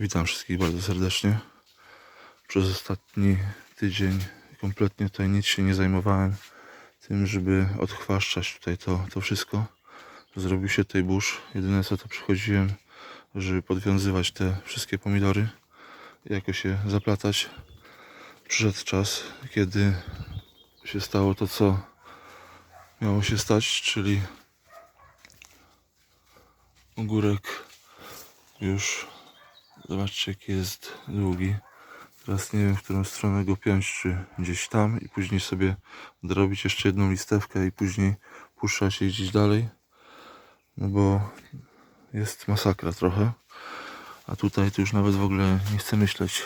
Witam wszystkich bardzo serdecznie. Przez ostatni tydzień kompletnie tutaj nic się nie zajmowałem tym, żeby odchwaszczać tutaj to, to wszystko. Zrobił się tutaj burz. Jedyne co to przychodziłem, żeby podwiązywać te wszystkie pomidory jakoś je zaplatać. Przyszedł czas, kiedy się stało to, co miało się stać, czyli ogórek już Zobaczcie jaki jest długi. Teraz nie wiem w którą stronę go piąć, czy gdzieś tam i później sobie dorobić jeszcze jedną listewkę i później puszczać i gdzieś dalej. No bo jest masakra trochę. A tutaj to już nawet w ogóle nie chcę myśleć.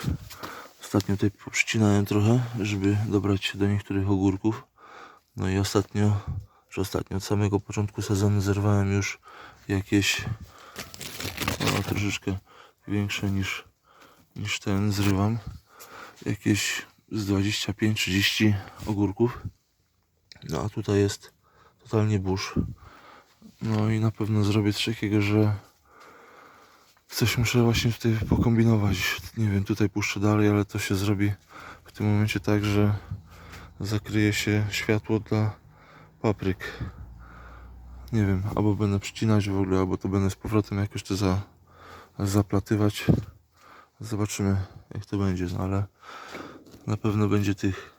Ostatnio tutaj poprzycinałem trochę, żeby dobrać się do niektórych ogórków. No i ostatnio, że ostatnio od samego początku sezonu zerwałem już jakieś no, troszeczkę większe niż, niż ten zrywam. Jakieś z 25-30 ogórków. No a tutaj jest totalnie burz. No i na pewno zrobię coś takiego, że coś muszę właśnie tutaj pokombinować. Nie wiem, tutaj puszczę dalej, ale to się zrobi w tym momencie tak, że zakryje się światło dla papryk. Nie wiem, albo będę przycinać w ogóle, albo to będę z powrotem jakoś to za, zaplatywać. Zobaczymy jak to będzie, no ale na pewno będzie tych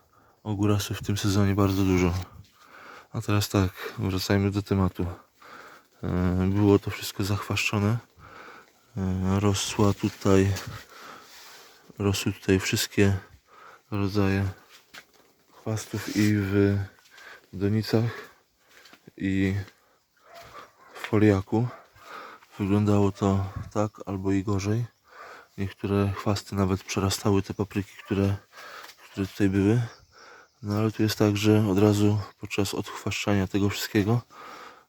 ogórasów w tym sezonie bardzo dużo. A teraz tak, wracajmy do tematu. E, Było to wszystko zachwaszczone. E, Rosła tutaj, rosły tutaj wszystkie rodzaje chwastów i w donicach i w foliaku. Wyglądało to tak albo i gorzej. Niektóre chwasty nawet przerastały te papryki, które, które tutaj były. No ale tu jest tak, że od razu podczas odchwaszczania tego wszystkiego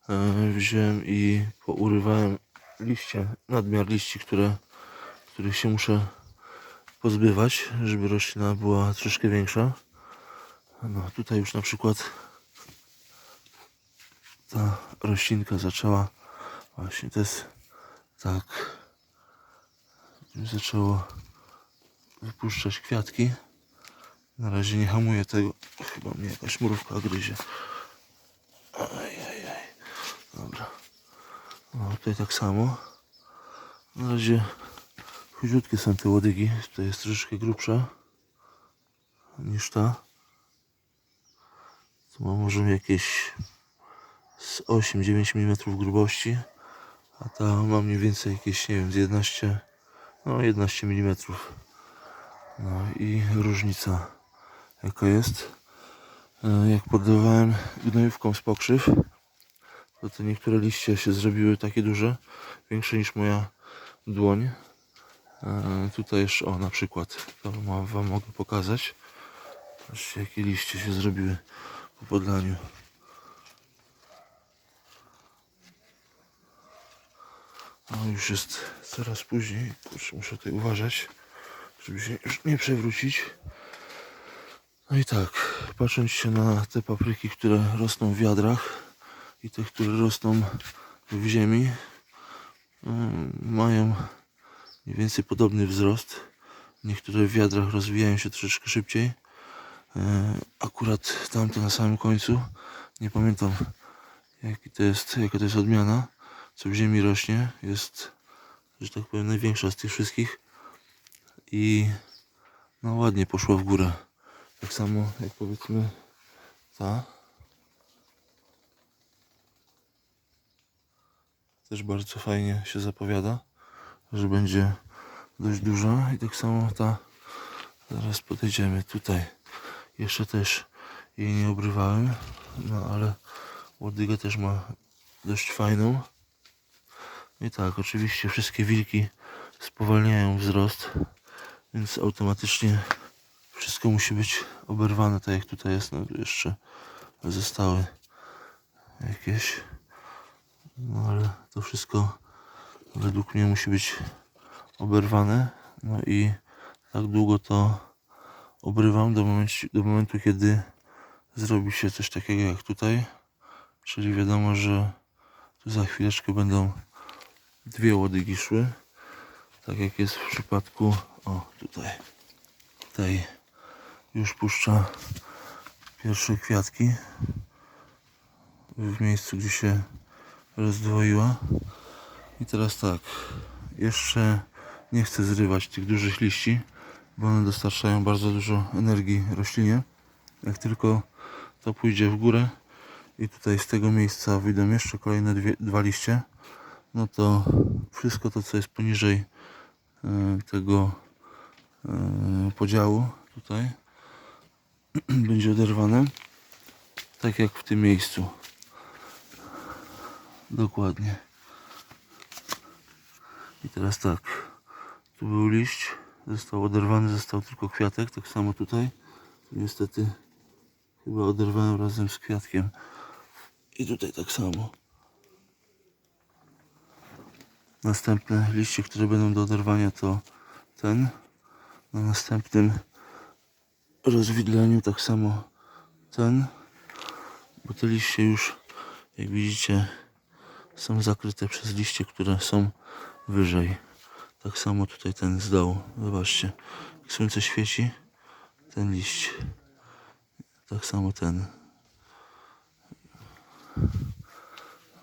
e, wziąłem i pourywałem liście, nadmiar liści, które, których się muszę pozbywać, żeby roślina była troszkę większa. No tutaj już na przykład ta roślinka zaczęła właśnie to jest tak. Zaczęło wypuszczać kwiatki. Na razie nie hamuję tego. Chyba mnie jakaś mrówka gryzie. Ajajaj. dobra. No tutaj tak samo. Na razie chudziutkie są te łodygi. Tutaj jest troszeczkę grubsza niż ta. Tu ma może jakieś z 8-9 mm grubości, a ta ma mniej więcej jakieś, nie wiem, z 11, no 11 mm. No i różnica jaka jest. E, Jak poddawałem gnojówką z pokrzyw, to te niektóre liście się zrobiły takie duże, większe niż moja dłoń. E, Tutaj jeszcze, o na przykład, to wam mogę pokazać. Patrzcie jakie liście się zrobiły po podlaniu. No już jest coraz później. Kurczę, muszę tutaj uważać, żeby się już nie przewrócić. No i tak, patrząc się na te papryki, które rosną w wiadrach i te, które rosną w ziemi, mm, mają mniej więcej podobny wzrost. Niektóre w wiadrach rozwijają się troszeczkę szybciej. E, Akurat tamte na samym końcu, nie pamiętam jaki to jest, jaka to jest odmiana, co w ziemi rośnie, jest, że tak powiem, największa z tych wszystkich i no ładnie poszła w górę. Tak samo jak powiedzmy ta. Też bardzo fajnie się zapowiada, że będzie dość duża i tak samo ta. Zaraz podejdziemy tutaj. Jeszcze też jej nie obrywałem, no ale łodygę też ma dość fajną. I tak, oczywiście wszystkie wilki spowalniają wzrost, więc automatycznie wszystko musi być oberwane tak jak tutaj jest. No jeszcze zostały jakieś, no ale to wszystko według mnie musi być oberwane. No i tak długo to obrywam do momentu, do momentu kiedy zrobi się coś takiego jak tutaj. Czyli wiadomo, że tu za chwileczkę będą dwie łodygi szły. Tak jak jest w przypadku, o tutaj, tej już puszcza pierwsze kwiatki w miejscu, gdzie się rozdwoiła. I teraz tak, jeszcze nie chcę zrywać tych dużych liści, bo one dostarczają bardzo dużo energii roślinie. Jak tylko to pójdzie w górę i tutaj z tego miejsca wyjdą jeszcze kolejne dwie, dwa liście, no to wszystko to, co jest poniżej e, tego e, podziału tutaj będzie oderwane tak jak w tym miejscu. Dokładnie. I teraz tak. Tu był liść został oderwany został tylko kwiatek tak samo tutaj. Niestety chyba oderwałem razem z kwiatkiem. I tutaj tak samo następne liście, które będą do oderwania to ten. Na następnym rozwidleniu tak samo ten bo te liście już jak widzicie są zakryte przez liście, które są wyżej. Tak samo tutaj ten z dołu. Zobaczcie jak słońce świeci ten liść. Tak samo ten.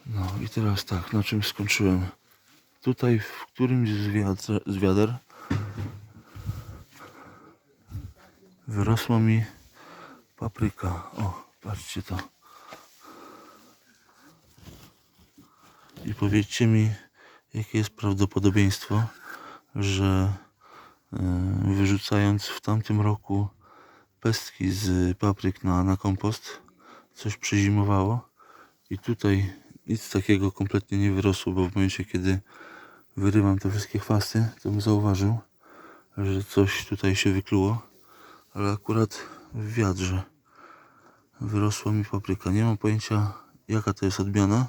No i teraz tak, na czym skończyłem tutaj w którymś z wiader, z wiader wyrosła mi papryka. O, patrzcie to. I powiedzcie mi, jakie jest prawdopodobieństwo, że e, wyrzucając w tamtym roku pestki z papryk na, na kompost, coś przezimowało i tutaj nic takiego kompletnie nie wyrosło, bo w momencie, kiedy wyrywam te wszystkie chwasty, to bym zauważył, że coś tutaj się wykluło, ale akurat w wiadrze wyrosła mi papryka. Nie mam pojęcia jaka to jest odmiana.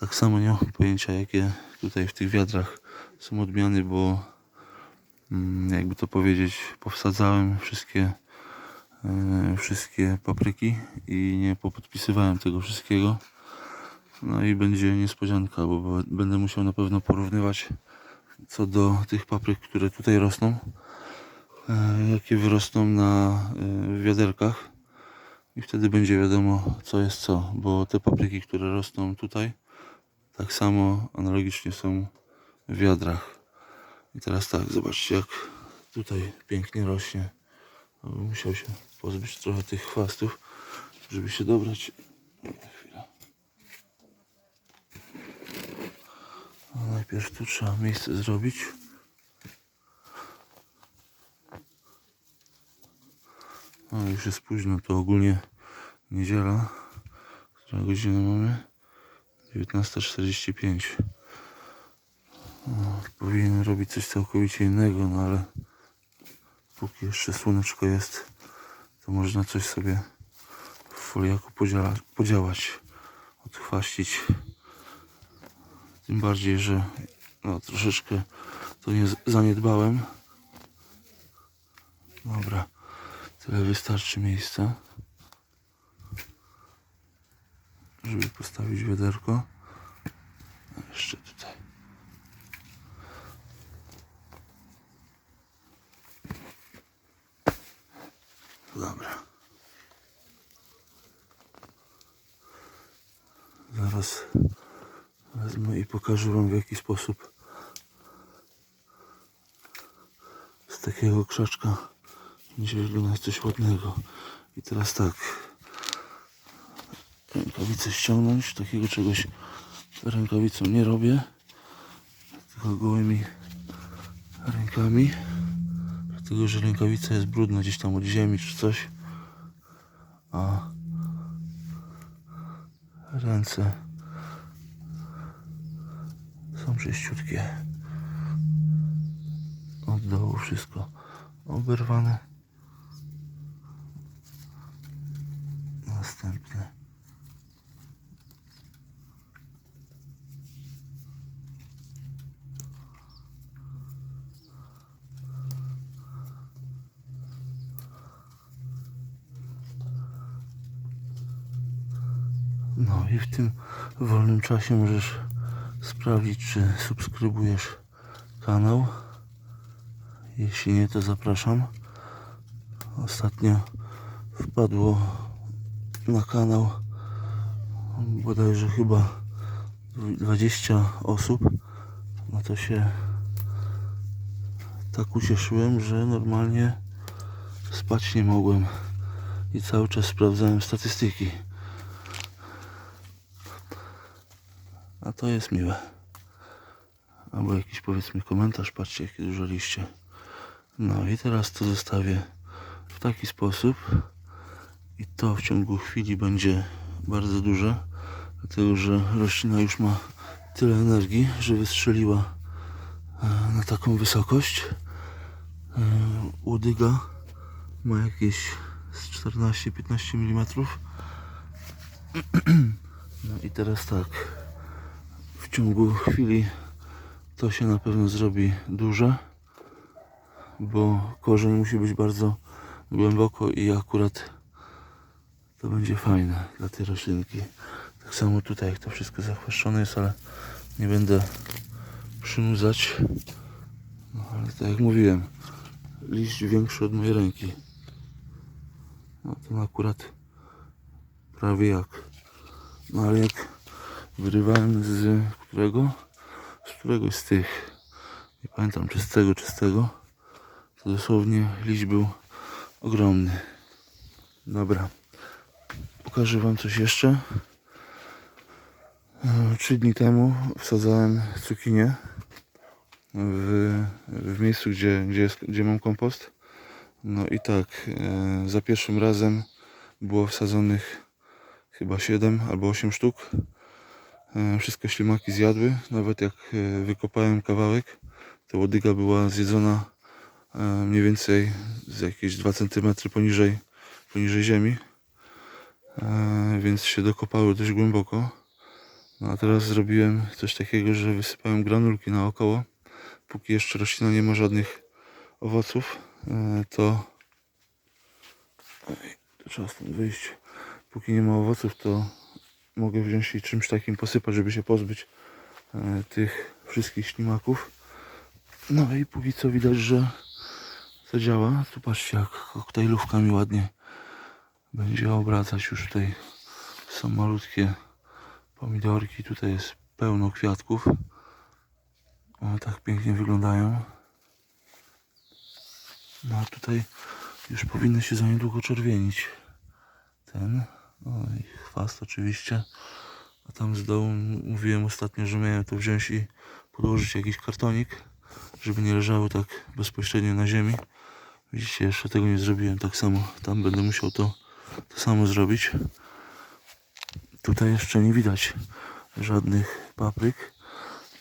Tak samo nie mam pojęcia jakie tutaj w tych wiadrach są odmiany, bo mm, jakby to powiedzieć, powsadzałem wszystkie e, wszystkie papryki i nie popodpisywałem tego wszystkiego. No i będzie niespodzianka, bo będę musiał na pewno porównywać co do tych papryk, które tutaj rosną, e, jakie wyrosną na e, wiaderkach i wtedy będzie wiadomo co jest co, bo te papryki, które rosną tutaj, tak samo analogicznie są w wiadrach. I teraz tak, zobaczcie jak tutaj pięknie rośnie. Musiał się pozbyć trochę tych chwastów, żeby się dobrać. Chwila. No, najpierw tu trzeba miejsce zrobić. No już jest późno, to ogólnie niedziela. Która godzinę mamy? 19.45. No, powinienem robić coś całkowicie innego, no ale póki jeszcze słoneczko jest, to można coś sobie w foliaku podziała, podziałać, odchwaścić. Tym bardziej, że no, troszeczkę to nie zaniedbałem. Dobra, tyle wystarczy miejsca, żeby postawić wiaderko. Jeszcze tutaj. Dobra. Zaraz wezmę i pokażę Wam w jaki sposób z takiego krzaczka będzie wyglądać coś ładnego. I teraz tak. Rękawice ściągnąć. Takiego czegoś rękawicą nie robię. Tylko gołymi rękami. Dlatego, że rękawica jest brudna gdzieś tam od ziemi czy coś. A ręce czyściutkie. Od dołu wszystko oberwane. Następne. No i w tym wolnym czasie możesz sprawdzić, czy subskrybujesz kanał. Jeśli nie, to zapraszam. Ostatnio wpadło na kanał bodajże chyba 20 osób. No to się tak ucieszyłem, że normalnie spać nie mogłem i cały czas sprawdzałem statystyki. A to jest miłe. Albo jakiś powiedzmy komentarz, patrzcie jakie dużo liście. No i teraz to zostawię w taki sposób i to w ciągu chwili będzie bardzo duże, dlatego że roślina już ma tyle energii, że wystrzeliła e, na taką wysokość. E, Łodyga ma jakieś z 14-15 mm. No i teraz tak, ciągu chwili to się na pewno zrobi duże, bo korzeń musi być bardzo głęboko i akurat to będzie fajne dla tej roślinki. Tak samo tutaj, jak to wszystko zachwaszczone jest, ale nie będę przynudzać. No ale tak jak mówiłem, liść większy od mojej ręki. No ten akurat prawie jak. No ale jak wyrywałem z którego? Z któregoś z tych. Nie pamiętam czy z tego, czy z tego. To dosłownie liść był ogromny. Dobra. Pokażę wam coś jeszcze. E, Trzy dni temu wsadzałem cukinię w, w miejscu, gdzie, gdzie, jest, gdzie mam kompost. No i tak, e, za pierwszym razem było wsadzonych chyba 7 albo 8 sztuk. E, Wszystko ślimaki zjadły, nawet jak e, wykopałem kawałek, to łodyga była zjedzona e, mniej więcej z jakieś 2 cm poniżej, poniżej ziemi. Więc się dokopały dość głęboko. No a teraz zrobiłem coś takiego, że wysypałem granulki naokoło. Póki jeszcze roślina nie ma żadnych owoców, to to trzeba stąd wyjść. Póki nie ma owoców, to mogę wziąć i czymś takim posypać, żeby się pozbyć e, tych wszystkich ślimaków. No i póki co widać, że to działa. Tu patrzcie, jak koktajlówka mi ładnie będzie obracać. Już tutaj są malutkie pomidorki. Tutaj jest pełno kwiatków. One tak pięknie wyglądają. No a tutaj już powinny się za niedługo czerwienić. Ten. No i chwast oczywiście. A tam z dołu mówiłem ostatnio, że miałem to wziąć i podłożyć jakiś kartonik, żeby nie leżały tak bezpośrednio na ziemi. Widzicie, jeszcze tego nie zrobiłem. Tak samo tam będę musiał to, to samo zrobić. Tutaj jeszcze nie widać żadnych papryk.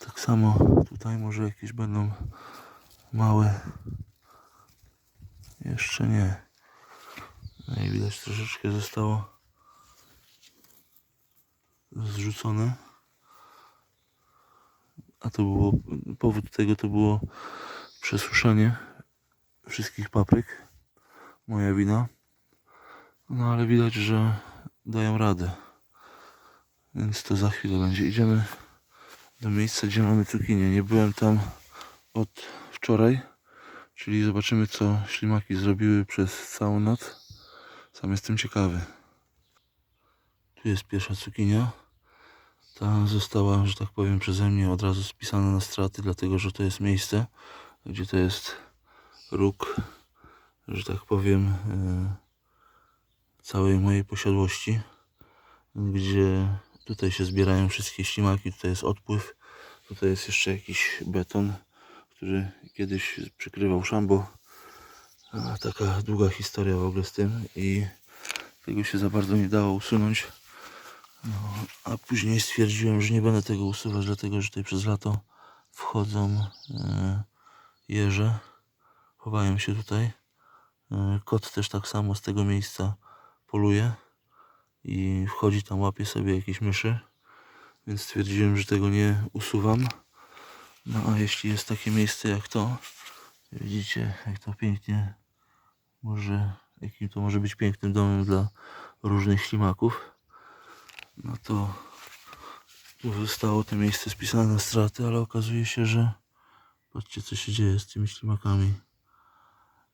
Tak samo tutaj może jakieś będą małe. Jeszcze nie. No i widać troszeczkę zostało zrzucone. A to było, powód tego to było przesuszenie wszystkich papryk. Moja wina. No ale widać, że dają radę. Więc to za chwilę będzie. Idziemy do miejsca, gdzie mamy cukinię. Nie byłem tam od wczoraj. Czyli zobaczymy, co ślimaki zrobiły przez całą noc. Sam jestem ciekawy. Tu jest pierwsza cukinia. Ta została, że tak powiem, przeze mnie od razu spisana na straty, dlatego że to jest miejsce, gdzie to jest róg, że tak powiem, e, całej mojej posiadłości, gdzie tutaj się zbierają wszystkie ślimaki, tutaj jest odpływ, tutaj jest jeszcze jakiś beton, który kiedyś przykrywał szambo. Taka długa historia w ogóle z tym i tego się za bardzo nie dało usunąć. No, a później stwierdziłem, że nie będę tego usuwać, dlatego że tutaj przez lato wchodzą e, jeże. Chowają się tutaj. E, kot też tak samo z tego miejsca poluje i wchodzi tam, łapie sobie jakieś myszy. Więc stwierdziłem, że tego nie usuwam. No a jeśli jest takie miejsce jak to, widzicie jak to pięknie może, jakim to może być pięknym domem dla różnych ślimaków, no to zostało to miejsce spisane na straty, ale okazuje się, że Patrzcie co się dzieje z tymi ślimakami.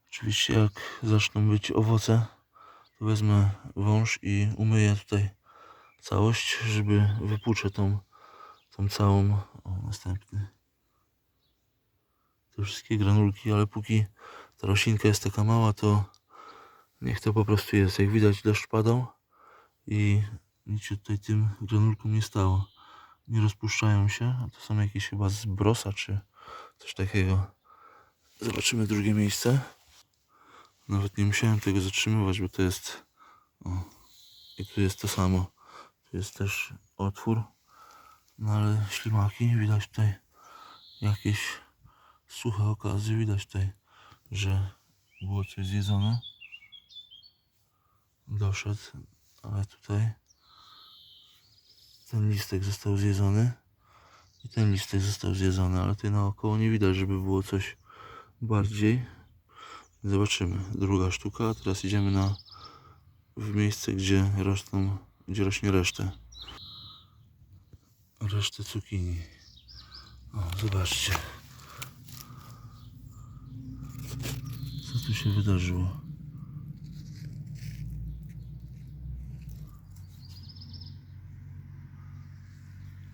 Oczywiście jak zaczną być owoce, to wezmę wąż i umyję tutaj całość, żeby wypłuczę tą, tą całą. O, następny. Te wszystkie granulki, ale póki ta roślinka jest taka mała, to niech to po prostu jest. Jak widać deszcz padał i nic się tutaj tym granulkom nie stało. Nie rozpuszczają się, a to są jakieś chyba z brosa czy coś takiego. Zobaczymy drugie miejsce. Nawet nie musiałem tego zatrzymywać, bo to jest. O, I tu jest to samo. Tu jest też otwór. No ale ślimaki, widać tutaj jakieś suche okazy. Widać tutaj, że było coś zjedzone. Doszedł, ale tutaj ten listek został zjedzony. I ten listek został zjedzony, ale tutaj naokoło nie widać, żeby było coś bardziej. Zobaczymy. Druga sztuka. Teraz idziemy na w miejsce, gdzie rosną, gdzie rośnie resztę. Resztę cukinii. O, zobaczcie. Co tu się wydarzyło?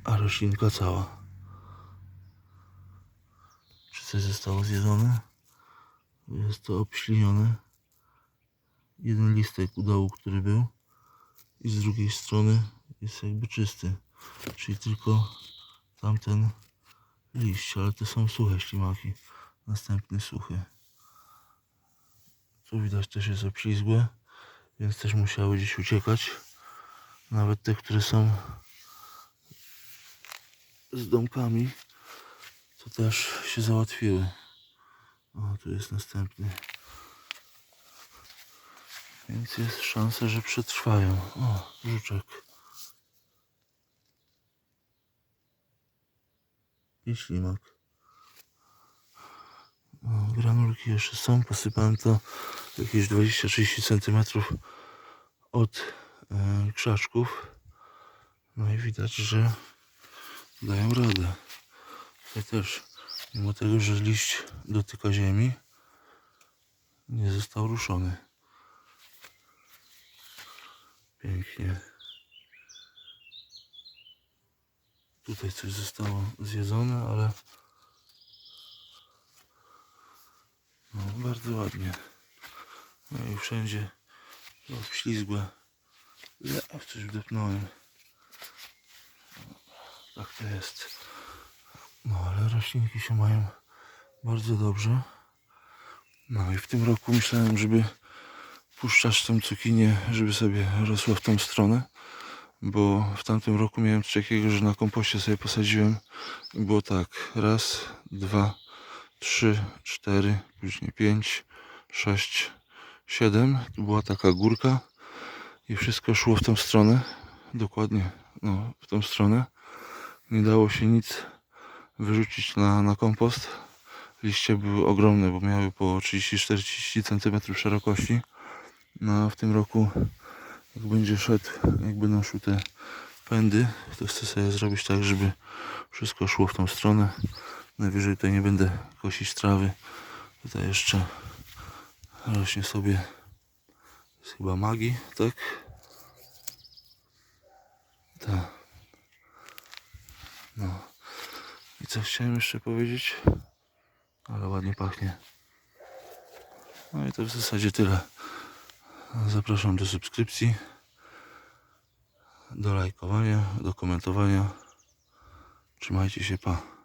A roślinka cała. Czy coś zostało zjedzone? Jest to obślinione. Jeden listek u dołu, który był. I z drugiej strony jest jakby czysty. Czyli tylko tamten liść, ale to są suche ślimaki. Następny suchy. Tu widać też jest obślizgłe, więc też musiały gdzieś uciekać. Nawet te, które są z domkami, to też się załatwiły. O, tu jest następny. Więc jest szansa, że przetrwają. O, żuczek. I ślimak. O, granulki jeszcze są. Posypałem to jakieś 20-30 cm od e, krzaczków. No i widać, że dają radę. Tutaj też, mimo tego, że liść dotyka ziemi, nie został ruszony. Pięknie. Tutaj coś zostało zjedzone, ale no, bardzo ładnie. No i wszędzie to ślizgłe. Ja w coś wdepnąłem. Tak to jest. No ale roślinki się mają bardzo dobrze. No i w tym roku myślałem, żeby puszczać tą cukinię, żeby sobie rosła w tą stronę. Bo w tamtym roku miałem coś takiego, że na kompoście sobie posadziłem było tak, raz, dwa, trzy, cztery, później pięć, sześć, siedem. Tu była taka górka i wszystko szło w tą stronę. Dokładnie, no, w tą stronę. Nie dało się nic wyrzucić na, na kompost. Liście były ogromne, bo miały po 30-40 cm szerokości. No a w tym roku, jak będzie szedł, jak będą szły te pędy, to chcę sobie zrobić tak, żeby wszystko szło w tą stronę. Najwyżej tutaj nie będę kosić trawy. Tutaj jeszcze rośnie sobie chyba magii, tak? Tak. No. I co chciałem jeszcze powiedzieć? Ale ładnie pachnie. No i to w zasadzie tyle. Zapraszam do subskrypcji, do lajkowania, do komentowania. Trzymajcie się, pa.